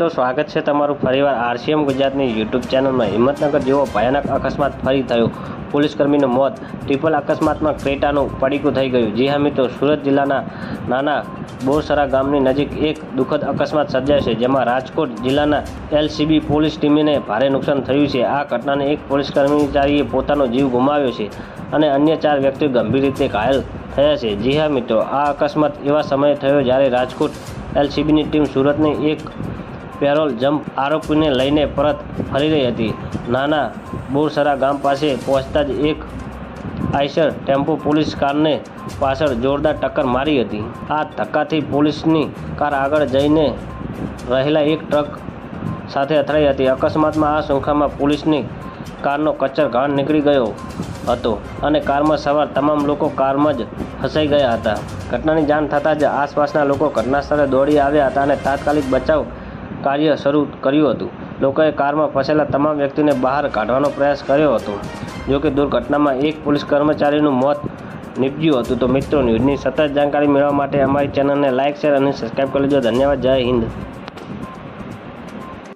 તો સ્વાગત છે તમારું ફરીવાર આરસીએમ ગુજરાતની યુટ્યુબ ચેનલમાં. હિંમતનગર જેવો ભયાનક અકસ્માત ફરી થયો. પોલીસકર્મીનું મોત. ટ્રિપલ અકસ્માતમાં ક્રેટાનું પડીકું થઈ ગયું. જી હા, મિત્રો, સુરત જિલ્લાના નાના બોરસરા ગામની નજીક એક દુઃખદ અકસ્માત સર્જાયો છે, જેમાં રાજકોટ જિલ્લાના એલસીબી પોલીસ ટીમને ભારે નુકસાન થયું છે. આ ઘટનાને એક પોલીસ કર્મચારીએ પોતાનો જીવ ગુમાવ્યો છે અને અન્ય ચાર વ્યક્તિઓ ગંભીર રીતે ઘાયલ થયા છે. જી હા, મિત્રો, આ અકસ્માત એવા સમયે થયો જ્યારે રાજકોટ એલસીબીની ટીમ સુરતની એક પેરોલ જમ્પ આરોપીને લઈને પરત ફરી રહી હતી. નાના બોરસરા ગામ પાસે પહોંચતા જ એક આઈસર ટેમ્પો પોલીસ કારને પાછળ જોરદાર ટક્કર મારી હતી. આ ધક્કાથી પોલીસની કાર આગળ જઈને રહેલા એક ટ્રક સાથે અથડાઈ હતી. અકસ્માતમાં આ સંખ્યામાં પોલીસની કારનો કચ્છર ઘાણ નીકળી ગયો હતો અને કારમાં સવાર તમામ લોકો કારમાં જ ફસાઈ ગયા હતા. ઘટનાની જાણ થતાં જ આસપાસના લોકો ઘટના સ્થળે દોડી આવ્યા હતા અને તાત્કાલિક બચાવ કાર્ય શરૂ કર્યું હતું. લોકોએ કારમાં ફસેલા તમામ વ્યક્તિને બહાર કાઢવાનો પ્રયાસ કર્યો હતો. જોકે દુર્ઘટનામાં એક પોલીસ કર્મચારીનું મોત નીપજ્યું હતું. તો મિત્રો, ન્યૂઝની સતત જાણકારી મેળવવા માટે અમારી ચેનલને લાઇક શેર અને સબસ્ક્રાઈબ કરી લેજો ધન્યવાદ. જય હિન્દ.